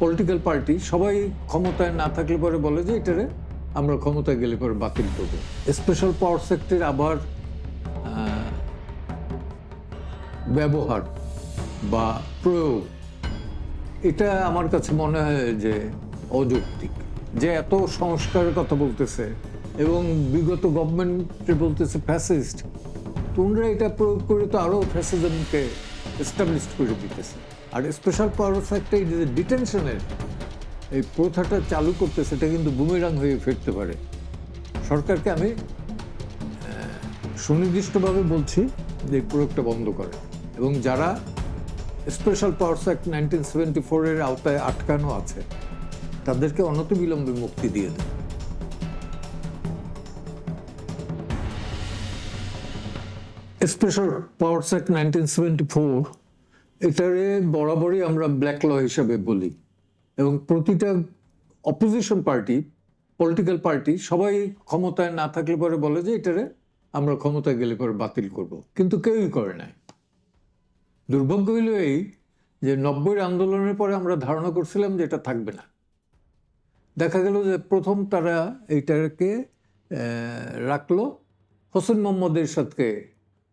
Political party সবাই ক্ষমতায় না থাকলে পরে বলে যে এটারে আমরা ক্ষমতায় গেলে পরে বাতিল করব। স্পেশাল পাওয়ার সেক্টর আবার ব্যবহার বা প্রয়োগ, এটা আমার কাছে মনে হয় যে অযৌক্তিক। যে এত সংস্কারের কথা বলতেছে এবং বিগত গভর্নমেন্ট বলতেছে ফ্যাসিস্ট তোমরা এটা প্রয়োগ করে তো আরও ফ্যাসিজমকে এস্টাবলিশ করে দিতেছে। আর স্পেশাল পাওয়ার সেক্টর যে ডিটেনশনের এই প্রথাটা চালু করতে, সেটা কিন্তু বুমেরাং হয়ে ফিরতে পারে। সরকারকে আমি সুনির্দিষ্টভাবে বলছি যে এই প্রয়োগটা বন্ধ করে। এবং যারা special powers act nineteen seventy ফোরের আওতায় আটকানো আছে, তাদেরকে অনতিবিলম্বে মুক্তি দিয়ে দেয় special powers act nineteen seventy four এটারে বরাবরই আমরা ব্ল্যাক ল হিসাবে বলি। এবং প্রতিটা অপোজিশন পার্টি পলিটিক্যাল পার্টি সবাই ক্ষমতায় না থাকলে পরে বলে যে এটারে আমরা ক্ষমতায় গেলে পরে বাতিল করব। কিন্তু কেউই করে নাই। দুর্ভাগ্য হইল এই যে নব্বইয়ের আন্দোলনের পরে আমরা ধারণা করছিলাম যে এটা থাকবে না। দেখা গেল যে প্রথম তারা এইটাকে রাখল হোসেন মোহাম্মদের সাথে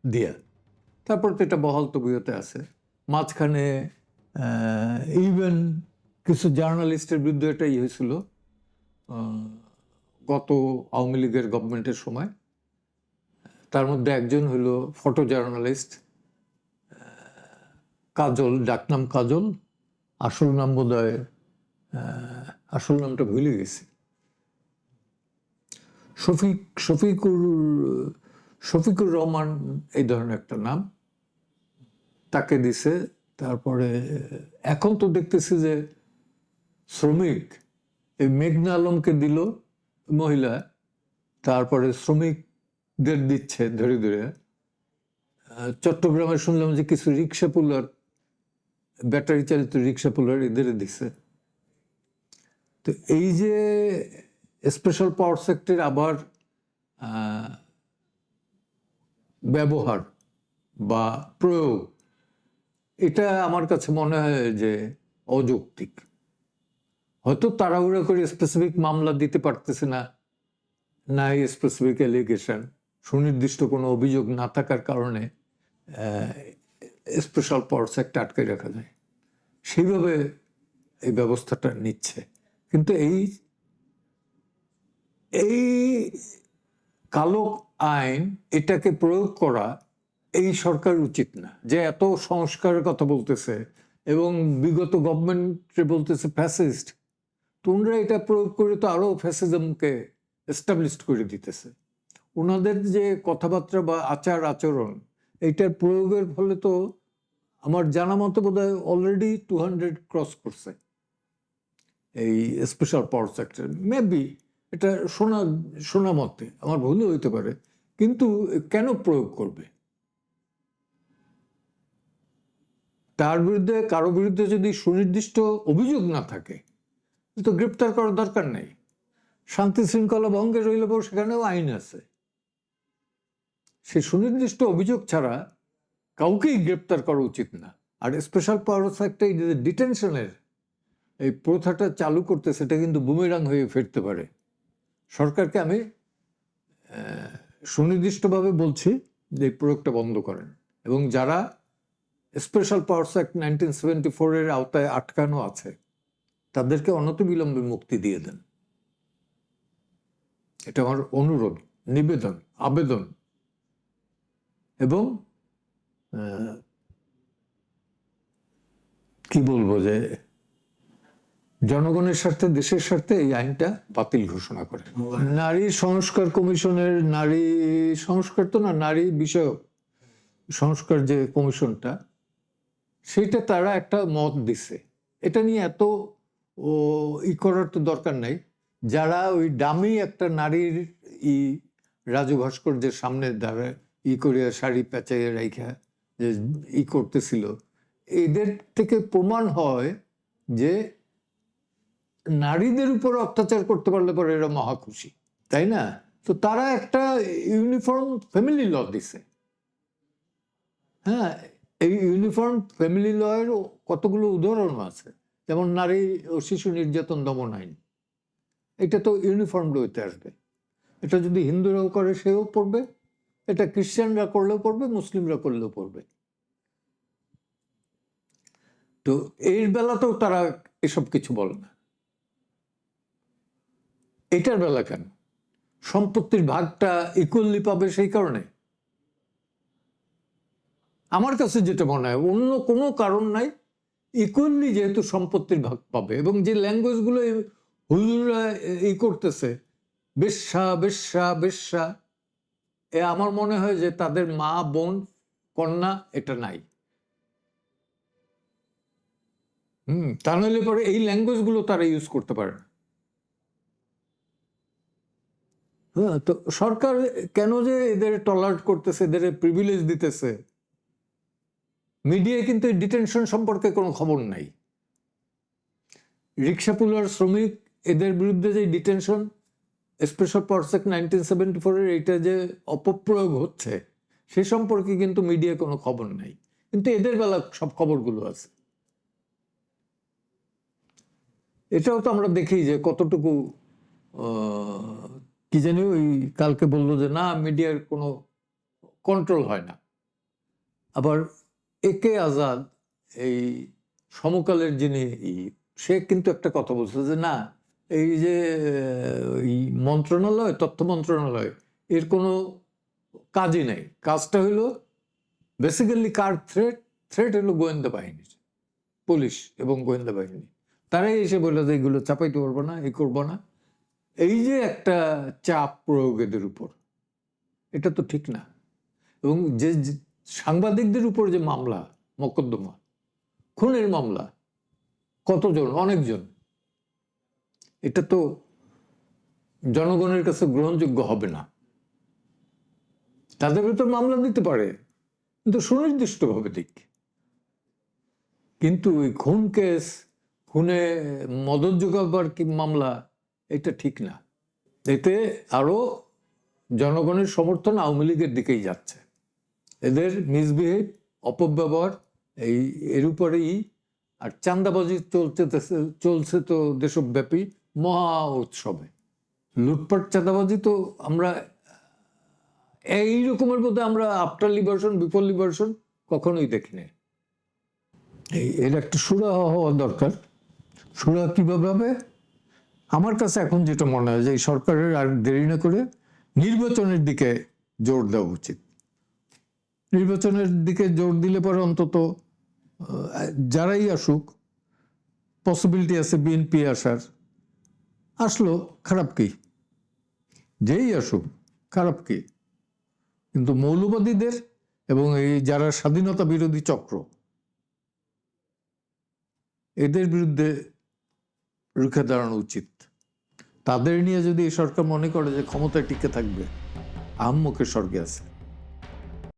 দিয়া। তারপর তো এটা বহাল তবিয়তে আছে। মাঝখানে ইভেন কিছু জার্নালিস্টের বিরুদ্ধে এটাই হয়েছিল গত আওয়ামী লীগের গভর্নমেন্টের সময়। তার মধ্যে একজন হলো ফটো জার্নালিস্ট কাজল, ডাকনাম কাজল। আসল নাম বোধহয় আসল নামটা ভুলে গেছি। শফিক, শফিকুর শফিকুর রহমান এই ধরনের একটা নাম। তাকে দিছে, তারপরে, এখন তো দেখতেছি যে শ্রমিক, এই মেঘনা আলমকে দিল মহিলা, তারপরে শ্রমিকদের দিচ্ছে ধরে ধরে। চট্টগ্রামে শুনলাম যে কিছু রিক্সা পুলার, ব্যাটারি চালিত রিক্সা পুলার এদের দিছে। তো এই যে স্পেশাল পাওয়ার সেক্টর আবার ব্যবহার বা প্রয়োগ এটা আমার কাছে মনে হয় যে অযৌক্তিক। হয়তো তাড়াহুড়া করে স্পেসিফিক মামলা দিতে পারতেছে না নাই স্পেসিফিক এলিগেশন সুনির্দিষ্ট কোনো অভিযোগ না থাকার কারণে স্পেশাল পাওয়ার সেক্টর আটকে রাখা যায়। সেইভাবে এই ব্যবস্থাটা নিচ্ছে। কিন্তু এই এই কালো আইন এটাকে প্রয়োগ করা এই সরকার উচিত না। যে এত সংস্কারের কথা বলতেছে এবং বিগত গভর্নমেন্ট বলতেছে ফ্যাসিস্ট তোমরা এটা প্রয়োগ করে তো আরও ফ্যাসিজমকে এস্টাবলিশ করে দিতেছে। ওনাদের যে কথাবার্তা বা আচার আচরণ, এইটার প্রয়োগের ফলে তো আমার জানা মতো বোধ হয় অলরেডি টু হান্ড্রেড ক্রস করছে। এই স্পেশাল পাওয়ার সেক্টর মেবি এটা শোনা শোনা মতে, আমার ভুলও হইতে পারে, কিন্তু কেন প্রয়োগ করবে? তার বিরুদ্ধে, কারও বিরুদ্ধে যদি সুনির্দিষ্ট অভিযোগ না থাকে, তো গ্রেপ্তার করার দরকার নেই। শান্তি শৃঙ্খলা ভঙ্গে রইলে পর সেখানেও আইন আছে। সে সুনির্দিষ্ট অভিযোগ ছাড়া কাউকেই গ্রেপ্তার করা উচিত না। আর স্পেশাল পাওয়ার একটা এই যে ডিটেনশনের এই প্রথাটা চালু করতে, সেটা কিন্তু বুমেরাং হয়ে ফিরতে পারে। সরকারকে আমি সুনির্দিষ্টভাবে বলছি যে এই প্রয়োগটা বন্ধ করেন। এবং যারা special powers act nineteen seventy ফোরের আওতায় আটকানো আছে। তাদেরকে অনতিবিলম্বে মুক্তি দিয়ে দেন। এটা আমার অনুরোধ, নিবেদন, আবেদন। এবং কি বলব যে, জনগণের স্বার্থে, দেশের স্বার্থে এই আইনটা বাতিল ঘোষণা করে। নারী সংস্কার কমিশনের নারী সংস্কার তো না, নারী বিষয়ক সংস্কার যে কমিশনটা সেটা তারা একটা মত দিছে। এটা নিয়ে এত ই করার তো দরকার নাই। যারা ওই দামি একটা নারীর ই রাজু ভাস্কর্যের সামনে দাঁড়ায় ই করিয়া শাড়ি পেঁচাইয়া রাইখা যে ই করতেছিল, এদের থেকে প্রমাণ হয় যে নারীদের উপর অত্যাচার করতে পারলে পরে এরা মহা খুশি, তাই না? তো তারা একটা ইউনিফর্ম ফ্যামিলি ল দিছে। হ্যাঁ এই ইউনিফর্ম ফ্যামিলি লয়ের কতগুলো উদাহরণ আছে? যেমন নারী ও শিশু নির্যাতন দমন আইন। এটা তো ইউনিফর্ম হইতে আসবে। এটা যদি হিন্দুরাও করে, সেও পড়বে। এটা খ্রিস্টানরা করলেও পড়বে, মুসলিমরা করলেও পড়বে। তো এর বেলাতেও তারা এসব কিছু বলে না। এটার বেলা কেন? সম্পত্তির ভাগটা ইকুয়ালি পাবে সেই কারণে? আমার কাছে যেটা মনে হয়, অন্য কোনো কারণ নাই ইকুয়ালি যেহেতু সম্পত্তির ভাগ পাবে এবং যে ল্যাঙ্গুয়েজগুলো হুজুরা ই করতেছে, বেশ্যা বেশ্যা বেশ্যা, এ আমার মনে হয় যে তাদের মা, বোন, কন্যা এটা নাই। হুম, তা নাহলে পরে এই ল্যাঙ্গুয়েজগুলো তারা ইউজ করতে পারে হ্যাঁ তো সরকার কেন যে এদের টলারেট করতেছে, এদের প্রিভিলেজ দিতেছে? মিডিয়ায় কিন্তু ডিটেনশন সম্পর্কে কোনো খবর নাই। রিক্সা পুলার শ্রমিক, এদের বিরুদ্ধে যে ডিটেনশন, স্পেশাল পার্সেক নাইনটিন সেভেন্টি ফোরের এইটা যে অপপ্রয়োগ হচ্ছে, সে সম্পর্কে কিন্তু মিডিয়ায় কোনো খবর নাই। কিন্তু এদের বেলা সব খবরগুলো আছে। এটাও তো আমরা দেখি যে কতটুকু কি জানি ওই কালকে বলল যে না, মিডিয়ার কোনো কন্ট্রোল হয় না। আবার একে আজাদ, এই সমকালের যিনি সে কিন্তু একটা কথা বলছে যে না, এই যে এই মন্ত্রণালয়, তথ্য মন্ত্রণালয়, এর কোনো কাজই নেই। কাজটা হলো বেসিক্যালি কার থ্রেট থ্রেট হলো গোয়েন্দা বাহিনীর, পুলিশ এবং গোয়েন্দা বাহিনী। তারাই এসে বলে যে এগুলো চাপাইতে পারব না এই করব না। এই যে একটা চাপ প্রয়োগ এদের উপর, এটা তো ঠিক না। এবং যে সাংবাদিকদের উপর যে মামলা, মকদ্দমা, খুনের মামলা, কতজন, অনেকজন, এটা তো জনগণের কাছে গ্রহণযোগ্য হবে না। তাদের ভিতর মামলা দিতে পারে, কিন্তু সুনির্দিষ্টভাবে দিক কিন্তু ওই খুন কেস, খুনে মদত যোগাবার কি মামলা, এটা ঠিক না। এতে আরও জনগণের সমর্থন আওয়ামী লীগের দিকেই যাচ্ছে। এদের মিসবিহেভ অপব্যবহার এই, এর উপরেই আর চান্দাবাজি চলতে চলছে তো দেশব্যাপী মহা উৎসবে। লুটপাট, চাঁদাবাজি তো আমরা এই রকমের মধ্যে আমরা আফটার লিবারেশন বিফোর লিবারেশন কখনোই দেখিনি। এই, এর একটা সুরা হওয়া দরকার। সুরা কীভাবে হবে? আমার কাছে এখন যেটা মনে হয় যে এই সরকারের আর দেরি না করে নির্বাচনের দিকে জোর দেওয়া উচিত। নির্বাচনের দিকে জোর দিলে পরে অন্তত যারাই আসুক পসিবিলিটি আছে বিএনপি আসার। আসলো, খারাপ কি? যেই আসুক, খারাপ কি? কিন্তু মৌলবাদীদের এবং এই যারা স্বাধীনতা বিরোধী চক্র, এদের বিরুদ্ধে রুখে দাঁড়ানো উচিত। তাদের নিয়ে যদি এই সরকার মনে করে যে ক্ষমতায় টিকে থাকবে আহম্মকের স্বর্গে আছে।